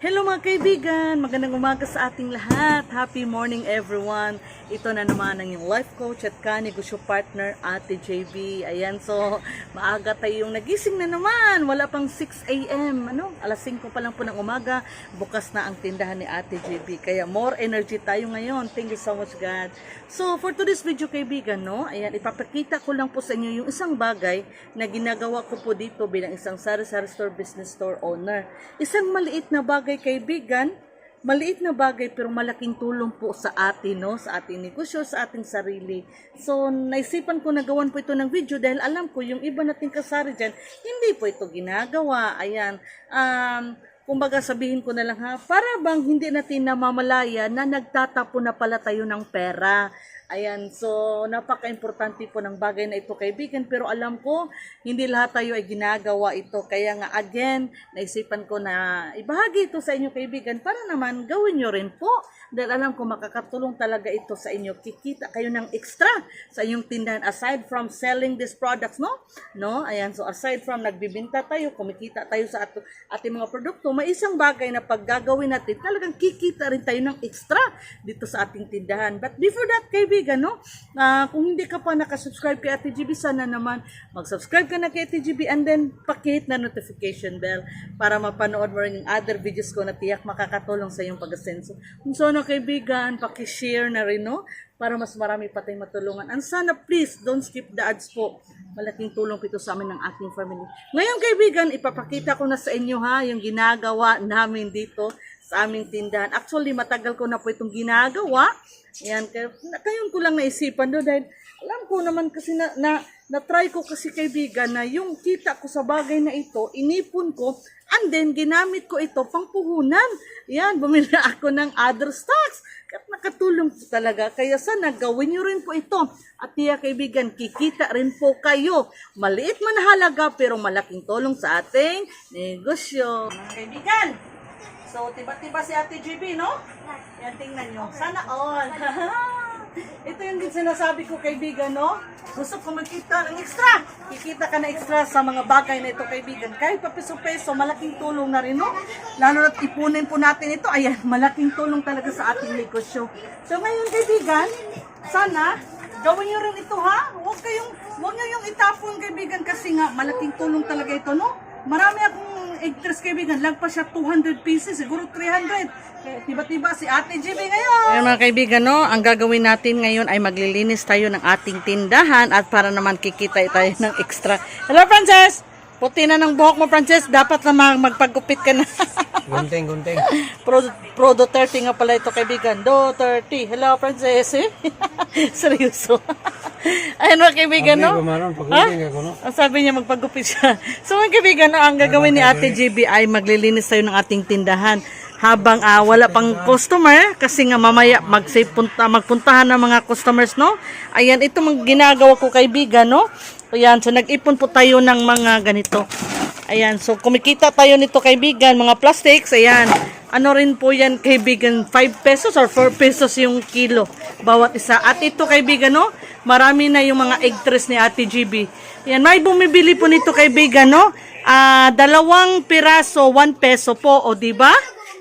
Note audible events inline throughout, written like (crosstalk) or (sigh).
Hello mga kaibigan! Magandang umaga sa ating lahat. Happy morning everyone. Ito na naman ang yung life coach at kanegosyo partner, Ate JB. Ayan, so maaga tayong nagising na naman. Wala pang 6 a.m. Ano? Alas 5 pa lang po ng umaga. Bukas na ang tindahan ni Ate JB. Kaya more energy tayo ngayon. Thank you so much God. So for today's video kaibigan, no? Ayan, ipapakita ko lang po sa inyo yung isang bagay na ginagawa ko po dito bilang isang sari-sari store business store owner. Isang maliit na bagay kaibigan, maliit na bagay pero malaking tulong po sa atin, no? Sa ating negosyo, sa ating sarili. So, naisipan ko na gawan po ito ng video dahil alam ko yung iba nating kasari dyan, hindi po ito ginagawa. Ayan. Um, kumbaga sabihin ko na lang ha, para bang hindi natin namamalaya na nagtatapo na pala tayo ng pera. Ayan, so napaka-importante po ng bagay na ito kaibigan. Pero alam ko hindi lahat tayo ay ginagawa ito. Kaya nga again naisipan ko na ibahagi ito sa inyo kaibigan para naman gawin nyo rin po. Dahil alam ko makakatulong talaga ito sa inyo. Kikita kayo ng extra sa inyong tindahan. Aside from selling these products no? No? Ayan so aside from nagbibinta tayo kumikita tayo sa ato, ating mga produkto may isang bagay na pag gagawin natin talagang kikita rin tayo ng extra dito sa ating tindahan. But before that kaibigan no ah, kung hindi ka pa nakasubscribe kay Ate GB sana naman mag-subscribe ka na kay Ate GB and then pakihit na notification bell para mapanood mo rin yung other videos ko na tiyak makakatulong sa iyong pag-asenso kung sana kaibigan pakishare na rin no para mas marami pa tayong matulungan. And sana please, don't skip the ads po. Malaking tulong po ito sa amin ng aking family. Ngayon kaibigan, ipapakita ko na sa inyo ha, yung ginagawa namin dito sa aming tindahan. Actually, matagal ko na po itong ginagawa. Yan, kaya, kayon ko lang naisipan doon dahil alam ko naman kasi na, na, na-try ko kasi kaibigan na yung kita ko sa bagay na ito, inipon ko, and then ginamit ko ito pang puhunan. Yan, bumili (laughs) ako ng other stocks. At nakatulong po talaga. Kaya sana gawin nyo rin po ito. At tiya kaibigan, kikita rin po kayo. Maliit man halaga pero malaking tulong sa ating negosyo. Mga kaibigan, so tiba-tiba si Ate GB, no? Yan, tingnan nyo. Sana all. (laughs) Ito yung din sinasabi ko kaibigan, no? Gusto ko magkita ng extra. Kikita ka na extra sa mga bagay na ito kaibigan. Kahit pa peso-peso, malaking tulong na rin, no? Lalo na't ipunin po natin ito. Ayan, (laughs) malaking tulong talaga sa ating negosyo. So ngayon kaibigan, sana gawin nyo rin ito ha. Huwag kayong, huwag nyo yung itapon kaibigan kasi nga malaking tulong talaga ito, no? Marami akong actress kaibigan, lagpas siya 200 pieces, siguro 300. Kaya tiba-tiba si Ate GB ngayon. Ayan mga kaibigan, no? ang gagawin natin ngayon ay maglilinis tayo ng ating tindahan at para naman kikita tayo ng extra. Hello, Frances! Puti na ng buhok mo, Frances. Dapat na mag- magpagupit ka na. (laughs) Gunting, gunting. pro, pro Duterte nga pala ito, kaibigan. Duterte. Hello, Frances. (laughs) Seryoso. (laughs) Ayan mga kaibigan, no? Kumaron, pag-gunting ako, no? Ang sabi niya magpagupit siya. So mga kaibigan, no, ang gagawin ni Ate GB ay maglilinis tayo ng ating tindahan habang ah, wala pang customer kasi nga mamaya magsave punta magpuntahan ng mga customers no. Ayan ito mga ginagawa ko kaibigan no. Ayan so nag-ipon po tayo ng mga ganito. Ayan so kumikita tayo nito kaibigan mga plastics ayan. Ano rin po yan kaibigan 5 pesos or 4 pesos yung kilo bawat isa. At ito kaibigan no, marami na yung mga egg trays ni Ate GB. Yan, may bumibili po nito kaibigan no. Ah, dalawang piraso 1 peso po o di ba?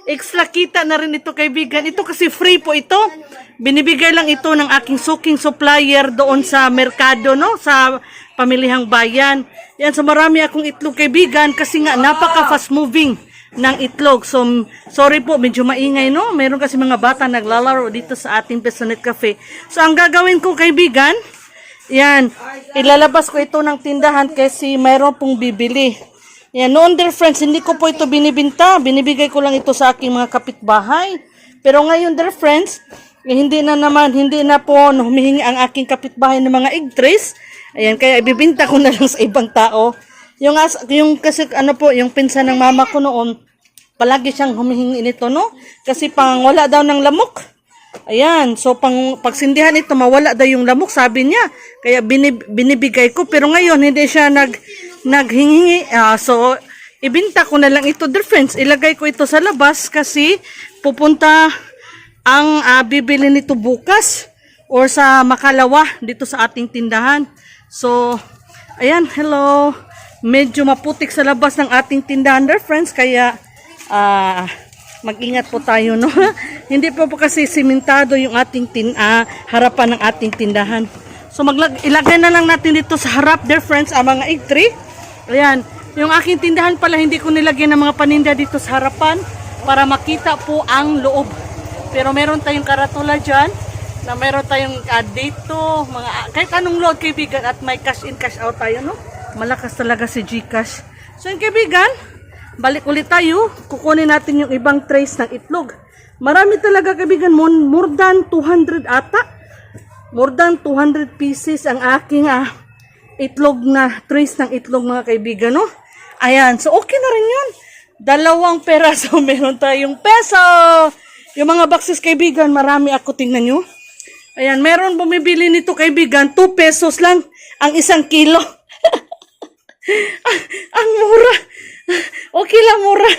Extra kita na rin ito kaibigan. Ito kasi free po ito. Binibigay lang ito ng aking suking supplier doon sa merkado, no? Sa pamilihang bayan. Yan, so marami akong itlog kaibigan kasi nga napaka fast moving ng itlog. So, sorry po, medyo maingay, no? Meron kasi mga bata naglalaro dito sa ating Pesonet Cafe. So, ang gagawin ko kaibigan, yan, ilalabas ko ito ng tindahan kasi mayroon pong bibili. Yan, noon dear friends, hindi ko po ito binibinta. Binibigay ko lang ito sa aking mga kapitbahay. Pero ngayon dear friends, eh, hindi na naman, hindi na po humihingi ang aking kapitbahay ng mga egg trays. Ayan, kaya ibibinta ko na lang sa ibang tao. Yung, as, yung kasi ano po, yung pinsan ng mama ko noon, palagi siyang humihingi nito, no? Kasi pang wala daw ng lamok. Ayan, so pang pagsindihan ito, mawala daw yung lamok, sabi niya. Kaya binib, binibigay ko, pero ngayon hindi siya nag, naghingi. Ah, so, ibinta ko na lang ito, dear friends. Ilagay ko ito sa labas kasi pupunta ang ah, bibili nito bukas or sa Makalawa dito sa ating tindahan. So, ayan, hello. Medyo maputik sa labas ng ating tindahan, dear friends, kaya ah mag-ingat po tayo, no? (laughs) Hindi po po kasi simentado yung ating tin ah, harapan ng ating tindahan. So maglag ilagay na lang natin dito sa harap, dear friends, ang mga egg tray. Ayan, yung aking tindahan pala hindi ko nilagyan ng mga paninda dito sa harapan para makita po ang loob. Pero meron tayong karatula dyan na meron tayong ah, dito, mga, kahit anong load kaibigan at may cash in, cash out tayo, no? Malakas talaga si Gcash. So yung kaibigan, balik ulit tayo, kukunin natin yung ibang trays ng itlog. Marami talaga kaibigan, more, more than 200 ata. More than 200 pieces ang aking ah, itlog na, trays ng itlog mga kaibigan, no? Ayan, so okay na rin yun. Dalawang peraso, (laughs) meron tayong peso. Yung mga boxes kaibigan, marami ako tingnan nyo. Ayan, meron bumibili nito kaibigan, 2 pesos lang ang isang kilo. (laughs) ang mura. Okay lang, mura.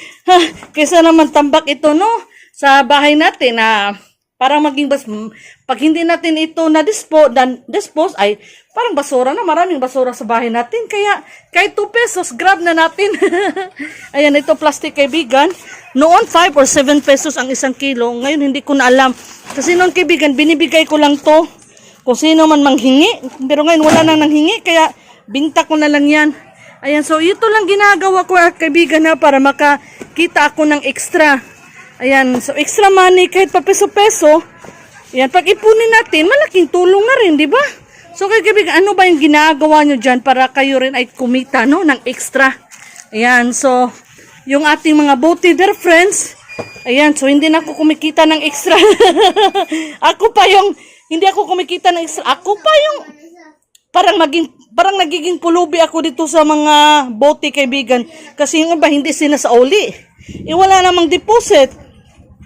(laughs) Kaysa naman tambak ito, no? Sa bahay natin, na parang maging bas, pag hindi natin ito na dispose, dan, dispose ay parang basura na, maraming basura sa bahay natin. Kaya, kahit 2 pesos, grab na natin. (laughs) Ayan, ito plastic kaibigan. Noon, 5 or 7 pesos ang isang kilo. Ngayon, hindi ko na alam. Kasi noon, kaibigan, binibigay ko lang to kung sino man manghingi. Pero ngayon, wala nang nanghingi. Kaya, binta ko na lang yan. Ayan, so ito lang ginagawa ko, ah, kaibigan, na para makakita ako ng extra. Ayan, so extra money, kahit pa peso-peso. Ayan, pag ipunin natin, malaking tulong na rin, di ba? So, kay ano ba yung ginagawa nyo dyan para kayo rin ay kumita, no, ng extra? Ayan, so, yung ating mga there, friends, ayan, so hindi na ako kumikita ng extra. (laughs) ako pa yung, hindi ako kumikita ng extra. Ako pa yung, parang maging parang nagiging pulubi ako dito sa mga bote kaibigan kasi yung iba hindi sinasauli eh wala namang deposit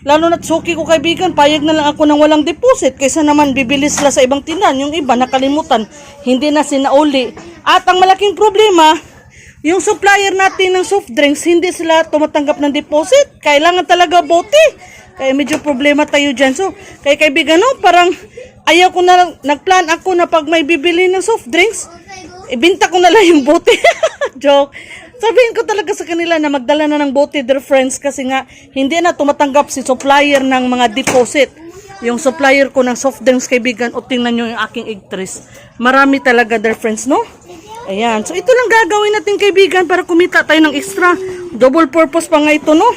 lalo na't suki ko kaibigan payag na lang ako ng walang deposit kaysa naman bibili sila sa ibang tindahan yung iba nakalimutan hindi na sinauli at ang malaking problema yung supplier natin ng soft drinks hindi sila tumatanggap ng deposit kailangan talaga bote kaya medyo problema tayo dyan so kay kaibigan no parang ayaw ko na nagplan ako na pag may bibili ng soft drinks, ibinta ko na lang yung bote. (laughs) Joke. Sabihin ko talaga sa kanila na magdala na ng bote their friends kasi nga hindi na tumatanggap si supplier ng mga deposit. Yung supplier ko ng soft drinks kaibigan o tingnan nyo yung aking egg. Marami talaga their friends, no? Ayan. So ito lang gagawin natin kaibigan para kumita tayo ng extra. Double purpose pa nga ito, no?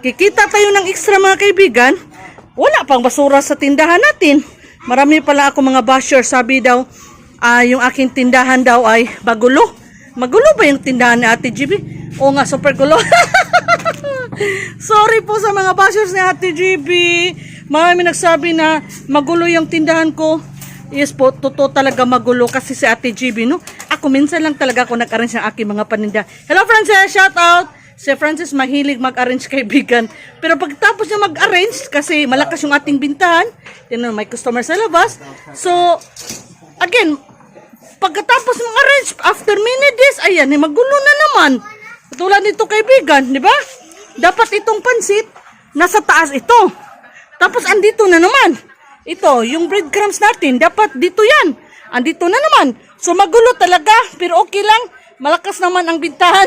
Kikita tayo ng extra mga kaibigan. Wala pang basura sa tindahan natin. Marami pala ako mga basher. Sabi daw, ah, yung aking tindahan daw ay magulo. Magulo ba yung tindahan ni Ate GB? Oo nga, super gulo. (laughs) Sorry po sa mga bashers ni Ate GB. Marami nagsabi na magulo yung tindahan ko. Yes po, totoo talaga magulo kasi si Ate GB, no? Ako minsan lang talaga ako nag-arrange ng aking mga paninda. Hello Frances, shout out! Si Francis mahilig mag-arrange kaibigan. Pero pagtapos niya mag-arrange, kasi malakas yung ating bintahan, know, may customer sa labas. So, again, pagkatapos mag-arrange, after many days, ayan, eh, magulo na naman. Tulad nito kaibigan, di ba? Dapat itong pansit, nasa taas ito. Tapos andito na naman. Ito, yung breadcrumbs natin, dapat dito yan. Andito na naman. So magulo talaga, pero okay lang. Malakas naman ang bintahan.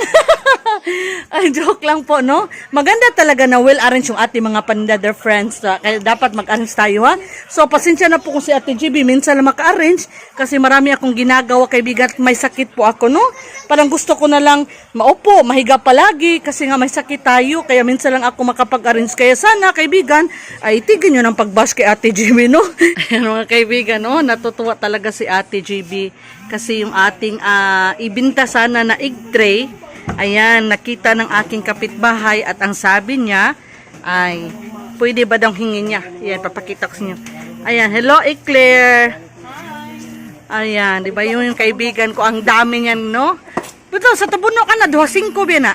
(laughs) Ay, joke lang po, no? Maganda talaga na well-arranged yung ating mga pandader friends. Ah, Kaya dapat mag-arrange tayo, ha? So, pasensya na po kung si Ate GB minsan lang maka-arrange kasi marami akong ginagawa, kaibigan, at may sakit po ako, no? Parang gusto ko na lang maupo, mahiga palagi kasi nga may sakit tayo. Kaya minsan lang ako makapag-arrange. Kaya sana, kaibigan, ay tigil nyo ng pag-bash kay Ate GB, no? (laughs) Ayan, mga kaibigan, no? Natutuwa talaga si Ate GB kasi yung ating ah, ibinta sana na egg tray, ayan, nakita ng aking kapitbahay at ang sabi niya ay, pwede ba daw hingin niya? Ayan, papakita ko sa inyo. Ayan, hello Eclair. Ayan, di ba yung, yung kaibigan ko, ang dami niyan, no? Ito, sa tabuno ka na, 2.5 ba na?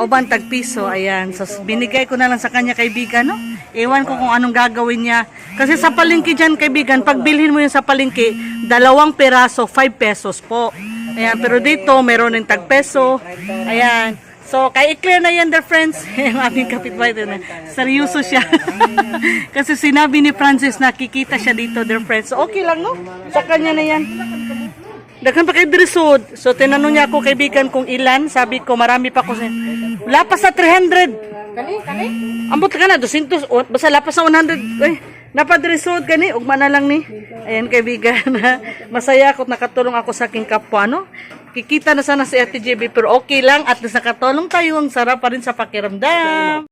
O bantag piso, ayan. So, binigay ko na lang sa kanya kaibigan, no? Ewan ko kung anong gagawin niya. Kasi sa palengke dyan, kaibigan, pag bilhin mo yun sa palengke, dalawang peraso, 5 pesos po. Ayan, pero dito, meron ng tag peso. Ayan. So, kay i-clear na yan, dear friends. (laughs) Yung aming kapitbahay na. Seryoso siya. (laughs) Kasi sinabi ni Francis na kikita siya dito, dear friends. So, okay lang, no? Sa kanya na yan. Daghan pa kay Drisod. So tinanong niya ako kaibigan kung ilan, sabi ko marami pa ko. Wala sa 300. Kani, kani? Ambot ka na 200 o basta lapas sa 100. Ay, napadresod gani ugma na lang ni. Ayan kaibigan. (laughs) Masaya ako at nakatulong ako sa aking kapwa no. Kikita na sana si Ate JB pero okay lang at least nakatulong tayo ang sarap pa rin sa pakiramdam.